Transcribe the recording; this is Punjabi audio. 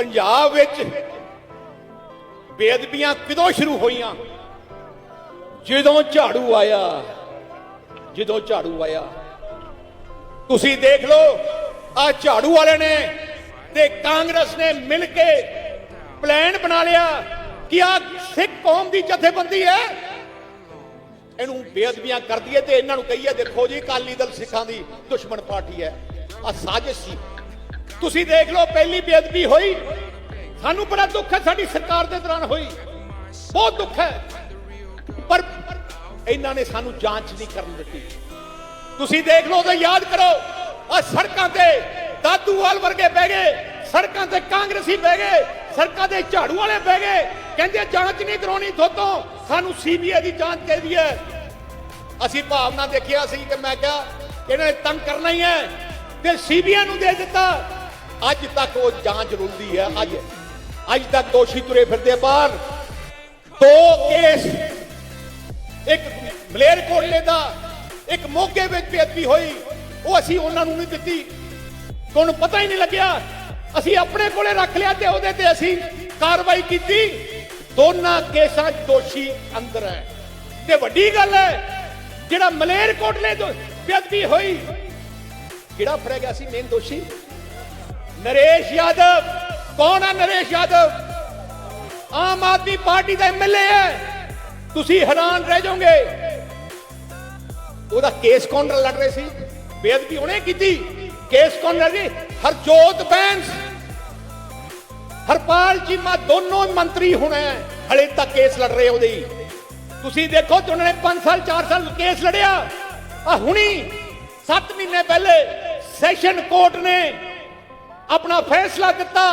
ਪੰਜਾਬ ਵਿੱਚ ਬੇਅਦਬੀਆਂ ਕਦੋਂ ਸ਼ੁਰੂ ਹੋਈਆਂ? ਜਦੋਂ ਝਾੜੂ ਆਇਆ, ਜਦੋਂ ਝਾੜੂ ਆਇਆ। ਤੁਸੀਂ ਦੇਖ ਲਓ, ਆ ਝਾੜੂ ਵਾਲੇ ਨੇ ਤੇ ਕਾਂਗਰਸ ਨੇ ਮਿਲ ਕੇ ਪਲਾਨ ਬਣਾ ਲਿਆ ਕਿ ਆ ਸਿੱਖ ਕੌਮ ਦੀ ਜਥੇਬੰਦੀ ਹੈ। ਇਹਨੂੰ ਬੇਅਦਬੀਆਂ ਕਰਦੀ ਹੈ ਤੇ ਇਹਨਾਂ ਨੂੰ ਕਹੀਏ, ਦੇਖੋ ਜੀ, ਅਕਾਲੀ ਦਲ ਸਿੱਖਾਂ ਦੀ ਦੁਸ਼ਮਣ ਪਾਰਟੀ ਹੈ। ਆ ਸਾਜ਼ਿਸ਼ ਸੀ। ਤੁਸੀਂ ਦੇਖ ਲਓ, ਪਹਿਲੀ ਬੇਅਦਬੀ ਹੋਈ। ਸਾਨੂੰ ਬੜਾ ਦੁੱਖ ਹੈ, ਸਾਡੀ ਸਰਕਾਰ ਦੇ ਦੌਰਾਨ ਹੋਈ। ਬਹੁਤ ਦੁੱਖ ਹੈ। ਪਰ ਇਹਨਾਂ ਨੇ ਸਾਨੂੰ ਜਾਂਚ ਨਹੀਂ ਕਰਨ ਦਿੱਤੀ। ਤੁਸੀਂ ਦੇਖ ਲਓ ਤੇ ਯਾਦ ਕਰੋ। ਆ ਸੜਕਾਂ ਤੇ ਦਾਦੂਵਾਲ ਵਰਗੇ ਬਹਿ ਗਏ। ਸੜਕਾਂ ਤੇ ਕਾਂਗਰਸੀ ਬਹਿ ਗਏ। ਸੜਕਾਂ ਤੇ ਝਾੜੂ ਵਾਲੇ ਬਹਿ ਗਏ। ਕਹਿੰਦੇ ਜਾਂਚ ਨਹੀਂ ਕਰਾਉਣੀ ਥੋਤੋਂ ਸਾਨੂੰ ਸੀਬੀਆਈ ਦੀ ਜਾਂਚ ਚਾਹੀਦੀ ਹੈ। ਅਸੀਂ ਭਾਵਨਾ ਦੇਖਿਆ ਸੀ ਕਿ ਮੈਂ ਕਿਹਾ, ਇਹਨਾਂ ਨੇ ਤੰਗ ਕਰਨਾ ਹੀ ਹੈ। ਤੇ ਸੀਬੀਆਈ ਨੂੰ ਦੇ ਦਿੱਤਾ। ਅੱਜ ਤੱਕ ਉਹ ਜਾਂਚ ਰੁਲਦੀ ਹੈ, ਅੱਜ ਅੱਜ ਤੱਕ ਦੋਸ਼ੀ ਤੁਰੇ ਫਿਰਦੇ ਬਾਹਰ। ਦੋ ਕੇਸ, ਇੱਕ ਮਲੇਰਕੋਟਲੇ ਦਾ, ਇੱਕ ਮੋਗੇ ਵਿੱਚ ਬੇਅਦਬੀ ਹੋਈ, ਉਹ ਅਸੀਂ ਉਹਨਾਂ ਨੂੰ ਨਹੀਂ ਦਿੱਤੀ। ਤੁਹਾਨੂੰ ਪਤਾ ਹੀ ਨਹੀਂ ਲੱਗਿਆ, ਅਸੀਂ ਆਪਣੇ ਕੋਲੇ ਰੱਖ ਲਿਆ ਤੇ ਉਹਦੇ ਤੇ ਅਸੀਂ ਕਾਰਵਾਈ ਕੀਤੀ। ਦੋਨਾਂ ਕੇਸਾਂ 'ਚ ਦੋਸ਼ੀ ਅੰਦਰ ਹੈ। ਤੇ ਵੱਡੀ ਗੱਲ ਹੈ, ਜਿਹੜਾ ਮਲੇਰਕੋਟਲੇ ਤੋਂ ਬੇਅਦਬੀ ਹੋਈ, ਕਿਹੜਾ ਫੜਿਆ ਗਿਆ ਸੀ ਮੇਨ ਦੋਸ਼ੀ? ਨਰੇਸ਼ ਯਾਦਵ, ਕੌਣ ਹੈ ਨਰੇਸ਼ ਯਾਦਵ? ਆਮ ਆਦਮੀ ਪਾਰਟੀ ਦਾ ਐਮਐਲਏ ਹੈ। ਤੁਸੀਂ ਹੈਰਾਨ ਰਹਿ ਜਾਓਗੇ। ਉਹਦਾ ਕੇਸ ਕੌਣ ਲੜ ਰਹੇ ਸੀ? ਬੇਅਦਬੀ ਉਹਨੇ ਕੀਤੀ। ਕੇਸ ਕੌਣ ਲੜ ਰਹੀ? ਹਰਜੋਤ ਬੈਂਸ। ਹਰਪਾਲ ਚੀਮਾ ਦੋਨੋਂ ਮੰਤਰੀ ਹੋਣੇ ਹਲੇ ਤੱਕ ਕੇਸ ਲੜ ਰਹੇ ਉਹਦੇ ਤੁਸੀਂ ਦੇਖੋ ਤੇ ਉਹਨਾਂ ਨੇ 5 ਸਾਲ 4 ਸਾਲ ਕੇਸ ਲੜਿਆ। ਆ ਹੁਣੀ 7 ਮਹੀਨੇ ਪਹਿਲੇ ਸੈਸ਼ਨ ਕੋਰਟ ਨੇ ਆਪਣਾ ਫੈਸਲਾ ਦਿੱਤਾ